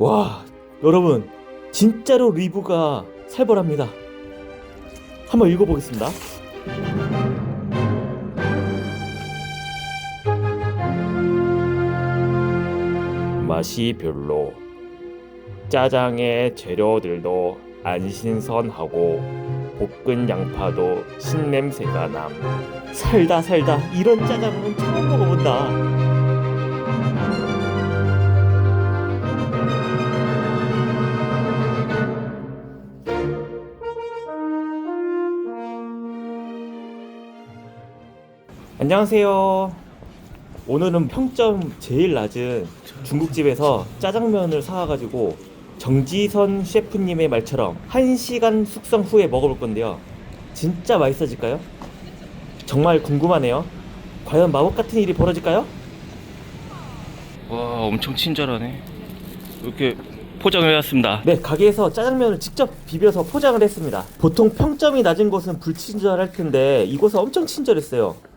와, 여러분, 진짜로 리뷰가 살벌합니다. 한번 읽어보겠습니다. 맛이 별로. 짜장의 재료들도 안 신선하고 볶은 양파도 신냄새가 남. 살다 살다 이런 짜장은 처음 먹어본다. 안녕하세요. 오늘은 평점 제일 낮은 중국집에서 짜장면을 사와가지고 정지선 셰프님의 말처럼 1시간 숙성 후에 먹어볼 건데요. 진짜 맛있어질까요? 정말 궁금하네요. 과연 마법 같은 일이 벌어질까요? 와 엄청 친절하네 이렇게 포장을 해왔습니다 네, 가게에서 짜장면을 직접 비벼서 포장을 했습니다. 보통 평점이 낮은 곳은 불친절할 텐데 이곳은 엄청 친절했어요.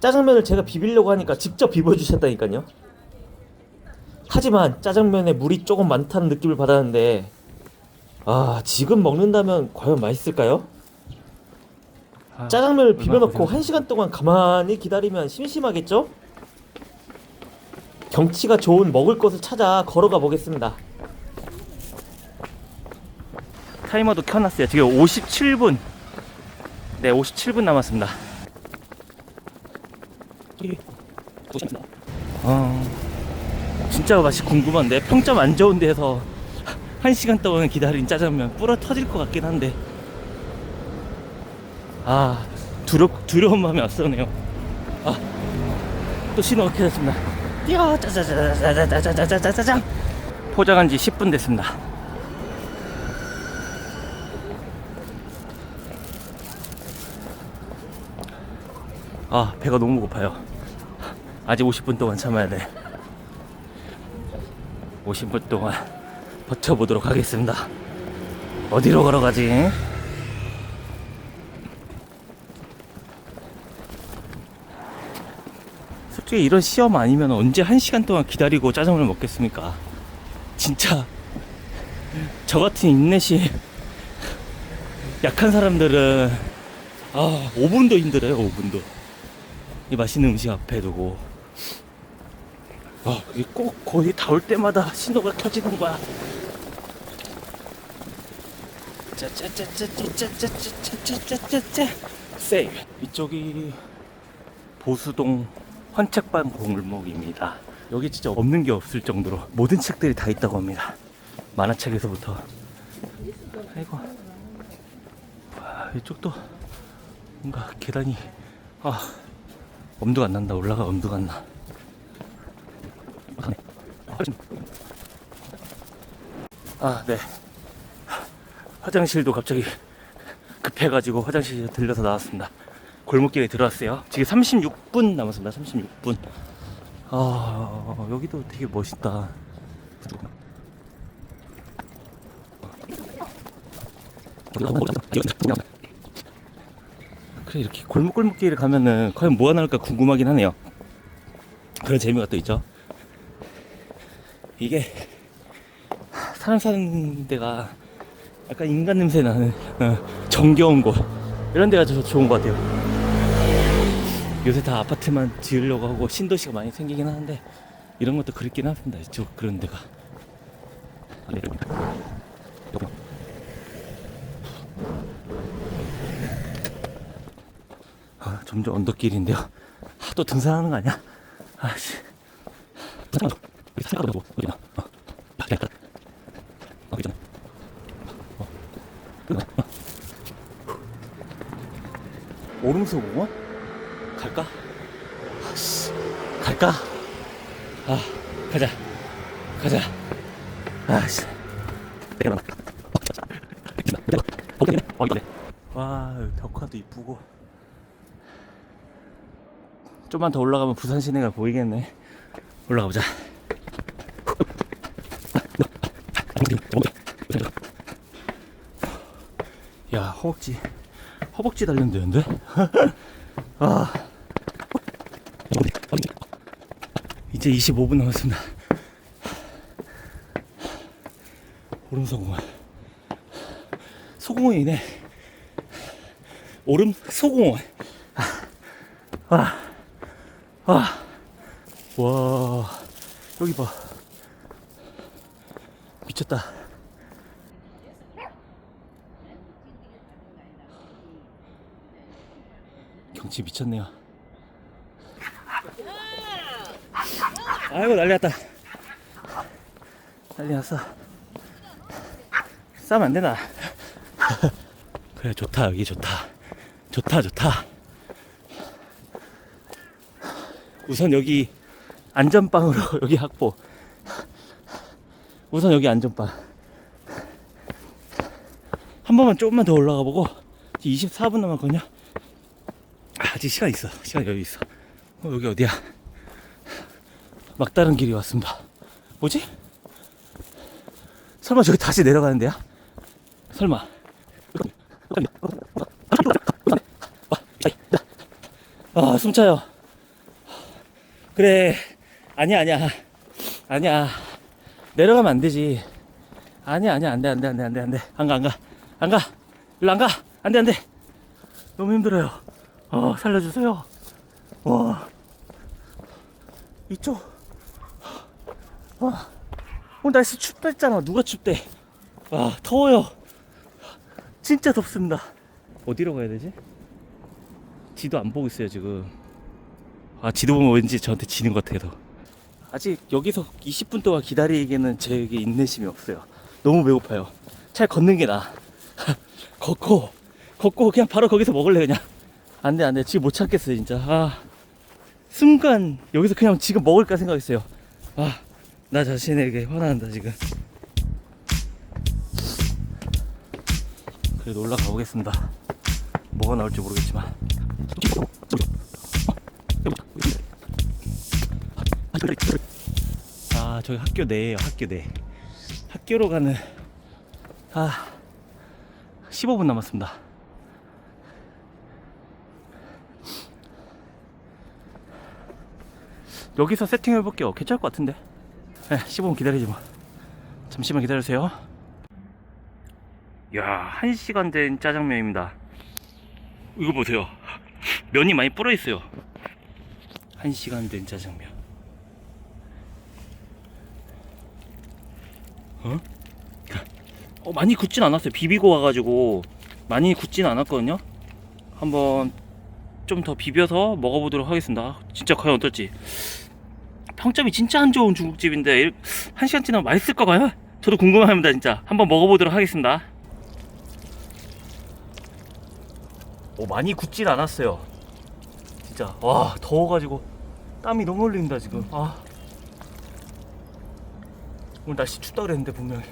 짜장면을 제가 비비려고 하니까 직접 비벼주셨다니까요. 하지만 짜장면에 물이 조금 많다는 느낌을 받았는데 아 지금 먹는다면 과연 맛있을까요? 아, 짜장면을 비벼놓고 한 시간 동안 가만히 기다리면 심심하겠죠? 경치가 좋은 먹을 곳을 찾아 걸어가 보겠습니다. 타이머도 켜놨어요 지금 57분 네 57분 남았습니다 어, 진짜 맛이 궁금한데 평점 안 좋은 데서 한 시간 동안 기다린 짜장면 뿌러 터질 것 같긴 한데 아 두려, 두려운 마음이 앞서네요 아또 신호가 켜졌습니다 뛰어 짜자자자자자자자자자장 포장한 지 10분 됐습니다 아 배가 너무 고파요 아직 50분 동안 참아야 돼 50분 동안 버텨보도록 하겠습니다 어디로 걸어가지? 솔직히 이런 시험 아니면 언제 한 시간 동안 기다리고 짜장면을 먹겠습니까? 진짜 저 같은 인내심 약한 사람들은 아 5분도 힘들어요 5분도 이 맛있는 음식 앞에 두고 아 이게 꼭 거의 다 올 때마다 신호가 켜지는 거야. 짜짜짜짜짜짜짜짜짜짜짜짜. 세이브 이쪽이 보수동 헌책방 골목입니다. 여기 진짜 없는 게 없을 정도로 모든 책들이 다 있다고 합니다. 만화책에서부터. 아이고. 와 이쪽도 뭔가 계단이 아 엄두가 안 난다. 올라가 엄두가 안 나. 아 네. 화장실도 갑자기 급해가지고 화장실에 들려서 나왔습니다. 골목길에 들어왔어요. 지금 36분 남았습니다. 36분. 아 여기도 되게 멋있다. 그래 이렇게 골목골목길에 가면은 과연 뭐가 나올까 궁금하긴 하네요. 그런 재미가 또 있죠. 이게 사람 사는 데가 약간 인간 냄새 나는 어, 정겨운 곳 이런 데가 저 좋은 것 같아요. 요새 다 아파트만 지으려고 하고 신도시가 많이 생기긴 하는데 이런 것도 그립긴 합니다. 저 그런 데가. 아, 점점 언덕길인데요. 아, 또 등산하는 거 아니야? 아씨. 생각보다 어디 나? 어. 아, 그래. 어, 있잖아. 어. 끊어. 어. 오름수 공원? 갈까? 아씨. 갈까? 아, 가자. 가자. 아씨. 내가 나. 어, 이네. 와, 벽화도 이쁘고. 좀만 더 올라가면 부산 시내가 보이겠네. 올라가 보자. 야, 허벅지. 허벅지 단련되는데? 아. 이제 25분 남았습니다. 오름 소공원. 소공원이네. 오름 소공원. 아, 아, 와, 여기 봐. 미쳤다. 경치 미쳤네요. 아이고 난리 났다. 난리 났어. 싸면 안 되나? 그래 좋다 여기 좋다. 좋다 좋다. 우선 여기 안전빵으로 여기 확보. 우선 여기 안전빵. 한 번만 조금만 더 올라가 보고 24분 남았거든요. 아, 아직 시간 있어. 시간 여유 있어. 어, 여기 어디야? 막다른 길이 왔습니다. 뭐지? 설마 저기 다시 내려가는데요? 설마. 아, 숨 차요. 그래. 아니야, 아니야. 아니야. 내려가면 안 되지. 아니야, 아니야. 안 돼, 안 돼, 안 돼, 안 돼, 안 돼. 안 가, 안 가. 안 가. 일로 안 가. 안 돼, 안 돼. 너무 힘들어요. 어, 살려주세요. 와. 이쪽. 와. 오늘 날씨 춥다 했잖아. 누가 춥대. 아, 더워요. 진짜 덥습니다. 어디로 가야 되지? 지도 안 보고 있어요, 지금. 아, 지도 보면 왠지 저한테 지는 것 같아서. 아직 여기서 20분 동안 기다리기에는 제게 인내심이 없어요. 너무 배고파요. 차라리 걷는 게 나아. 걷고, 걷고 그냥 바로 거기서 먹을래, 그냥. 안 돼, 안 돼. 지금 못 찾겠어요, 진짜. 아. 순간, 여기서 그냥 지금 먹을까 생각했어요. 아, 나 자신에게 화난다, 지금. 그래도 올라가 보겠습니다. 뭐가 나올지 모르겠지만. 아, 저기 학교 내에요, 학교 내. 학교로 가는, 아, 15분 남았습니다. 여기서 세팅해 볼게요. 괜찮을 것 같은데. 네, 15분 기다리지 뭐. 잠시만 기다려주세요. 야, 1시간 된 짜장면입니다. 이거 보세요. 면이 많이 불어 있어요. 1시간 된 짜장면. 어? 어, 많이 굳진 않았어요. 비비고 와가지고 많이 굳진 않았거든요. 한번 좀 더 비벼서 먹어보도록 하겠습니다. 진짜 과연 어떨지. 평점이 진짜 안 좋은 중국집인데 일- 한 시간 지나면 맛있을까 봐요. 저도 궁금합니다, 진짜. 한번 먹어보도록 하겠습니다. 오, 많이 굳진 않았어요. 진짜. 와, 더워가지고 땀이 너무 흘린다, 지금. 아. 오늘 날씨 춥다 그랬는데, 분명히.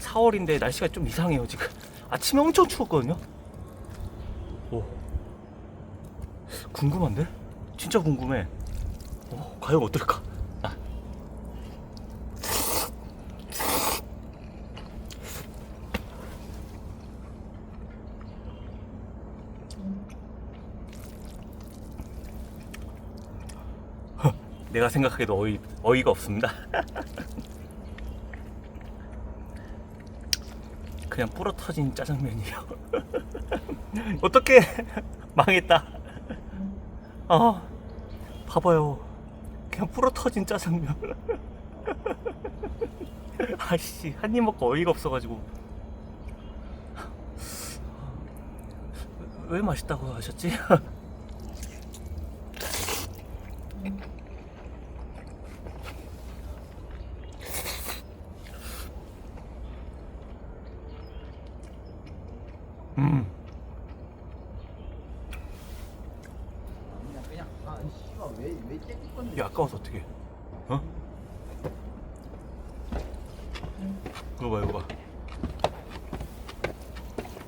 4월인데 날씨가 좀 이상해요, 지금. 아침에 엄청 추웠거든요. 오. 궁금한데? 진짜 궁금해. 어, 과연 어떨까? 내가 생각하기도 어이, 어이가 없습니다. 그냥 불어 터진 짜장면이에요. 어떻게 망했다. 아, 봐봐요. 그냥 불어 터진 짜장면. 아씨, 한 입 먹고 어이가 없어가지고. 왜 맛있다고 하셨지? 음. 그냥 아 씨발 왜왜 깨질 건데 이게 아까워서 어떻게? 어? 이거 봐, 이거 봐.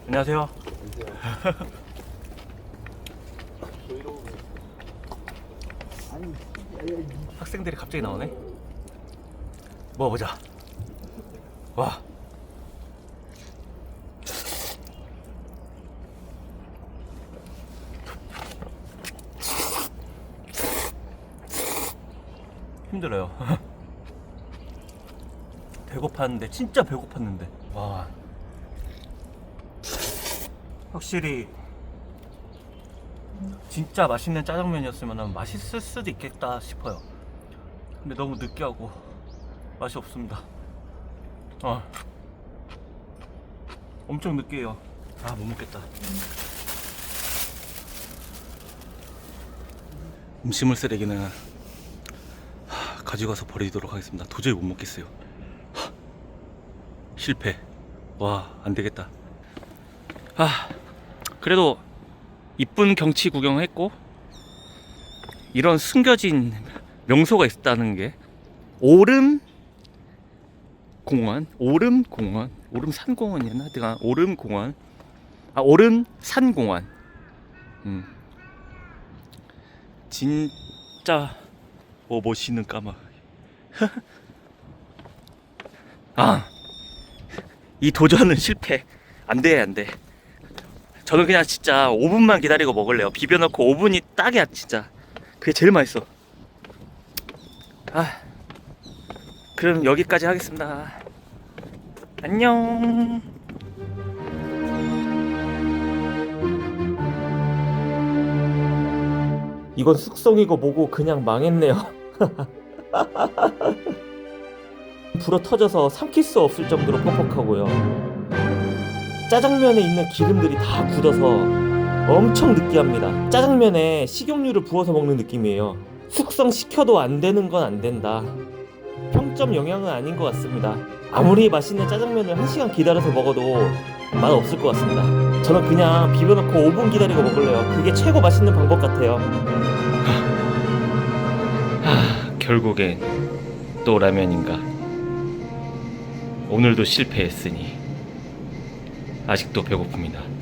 안녕하세요. 학생들이 갑자기 나오네. 먹어보자. 와. 힘들어요. 배고팠는데 진짜 배고팠는데. 와. 확실히 진짜 맛있는 짜장면이었으면 맛있을 수도 있겠다 싶어요. 근데 너무 느끼하고 맛이 없습니다. 아 엄청 느끼해요. 아 못 먹겠다. 음식물 쓰레기는 하, 가져가서 버리도록 하겠습니다 도저히 못 먹겠어요 하, 실패 와 안 되겠다 아 그래도 이쁜 경치 구경했고 이런 숨겨진 명소가 있다는 게 오름 공원, 오름 공원, 오름 산 공원이었나? 하여튼 오름 공원, 아 오름 산 공원. 음. 진짜 뭐 멋있는 까마. 아, 이 도전은 실패. 안 돼, 안 돼. 저는 그냥 진짜 5분만 기다리고 먹을래요. 비벼놓고 5분이 딱이야, 진짜. 그게 제일 맛있어. 아, 그럼 여기까지 하겠습니다. 안녕. 이건 숙성이고 뭐고 그냥 망했네요. 불어 터져서 삼킬 수 없을 정도로 퍽퍽하고요. 짜장면에 있는 기름들이 다 굳어서 엄청 느끼합니다. 짜장면에 식용유를 부어서 먹는 느낌이에요. 숙성시켜도 안 되는 건 안 된다. 평점 영향은 아닌 것 같습니다. 아무리 맛있는 짜장면을 1시간 기다려서 먹어도 맛 없을 것 같습니다. 저는 그냥 비벼놓고 5분 기다리고 먹을래요. 그게 최고 맛있는 방법 같아요. 아, 결국엔 또 라면인가. 오늘도 실패했으니 아직도 배고픕니다.